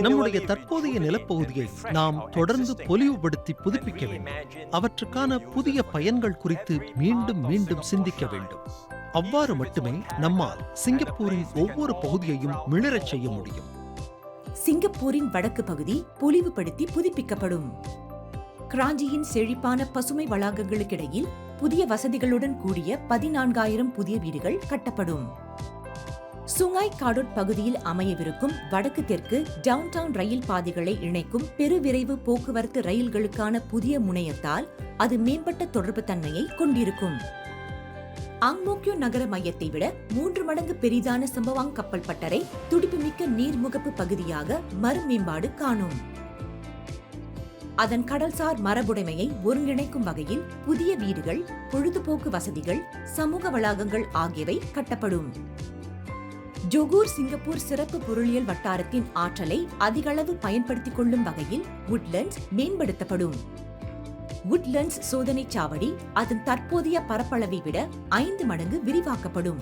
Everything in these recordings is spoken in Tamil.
நம்முடைய தற்போதைய நிலப்பகுதியை நாம் தொடர்ந்து பொலிவுபடுத்தி புதுப்பிக்க வேண்டும். அவற்றுக்கான புதிய பயன்கள் குறித்து மீண்டும் மீண்டும் சிந்திக்க வேண்டும். அவ்வாறு மட்டுமே நம்மால் சிங்கப்பூரின் ஒவ்வொரு பகுதியையும் மிளிரச் செய்ய முடியும். சிங்கப்பூரின் வடக்கு பகுதி பொலிவுபடுத்தி புதுப்பிக்கப்படும். கிராஞ்சியின் செழிப்பான பசுமை வளாகங்களுக்கிடையில் புதிய வசதிகளுடன் கூடிய பதினான்காயிரம் புதிய வீடுகள் கட்டப்படும். சுங்காய் காடோட் பகுதியில் அமையவிருக்கும் வடக்கு தெற்கு டவுன் டவுன் ரயில் பாதைகளை இணைக்கும் பெருவிரைவு போக்குவரத்து ரயில்களுக்கான புதிய முனையத்தால் அது மேம்பட்ட தொடர்பு தன்மையை கொண்டிருக்கும். அங்மோக்கியோ நகர மையத்தை விட மூன்று மடங்கு பெரிதான சம்பவாங் கப்பல் பட்டறை துடிப்புமிக்க நீர்முகப்பு பகுதியாக மறு மேம்பாடு காணும். அதன் கடல்சார் மரபுடைமையை ஒருங்கிணைக்கும் வகையில் புதிய வீடுகள் பொழுதுபோக்கு வசதிகள் சமூக வளாகங்கள் ஆகியவை கட்டப்படும். ஜொகூர் சிங்கப்பூர் சிறப்பு பொருளியல் வட்டாரத்தின் ஆற்றலை அதிகளவு பயன்படுத்திக் கொள்ளும் வகையில் உட்லண்ட்ஸ் மேம்படுத்தப்படும். உட்லண்ட்ஸ் சோதனை சாவடி அதன் தற்போதைய பரப்பளவை விட ஐந்து மடங்கு விரிவாக்கப்படும்.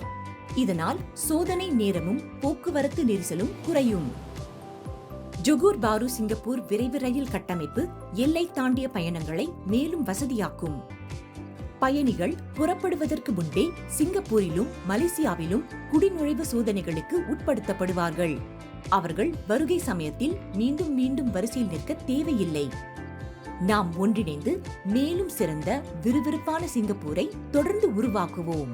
இதனால் சோதனை நேரமும் போக்குவரத்து நெரிசலும் குறையும். ஜொகூர் பாரு சிங்கப்பூர் விரைவு ரயில் கட்டமைப்பு எல்லை தாண்டிய பயணங்களை மேலும் வசதியாக்கும். பயணிகள் புறப்படுவதற்கு முன்பே சிங்கப்பூரிலும் மலேசியாவிலும் குடிநுழைவு சோதனைகளுக்கு உட்படுத்தப்படுவார்கள். அவர்கள் வருகை சமயத்தில் மீண்டும் மீண்டும் வரிசையில் நிற்க தேவையில்லை. நாம் ஒன்றிணைந்து மேலும் சிறந்த விறுவிறுப்பான சிங்கப்பூரை தொடர்ந்து உருவாக்குவோம்.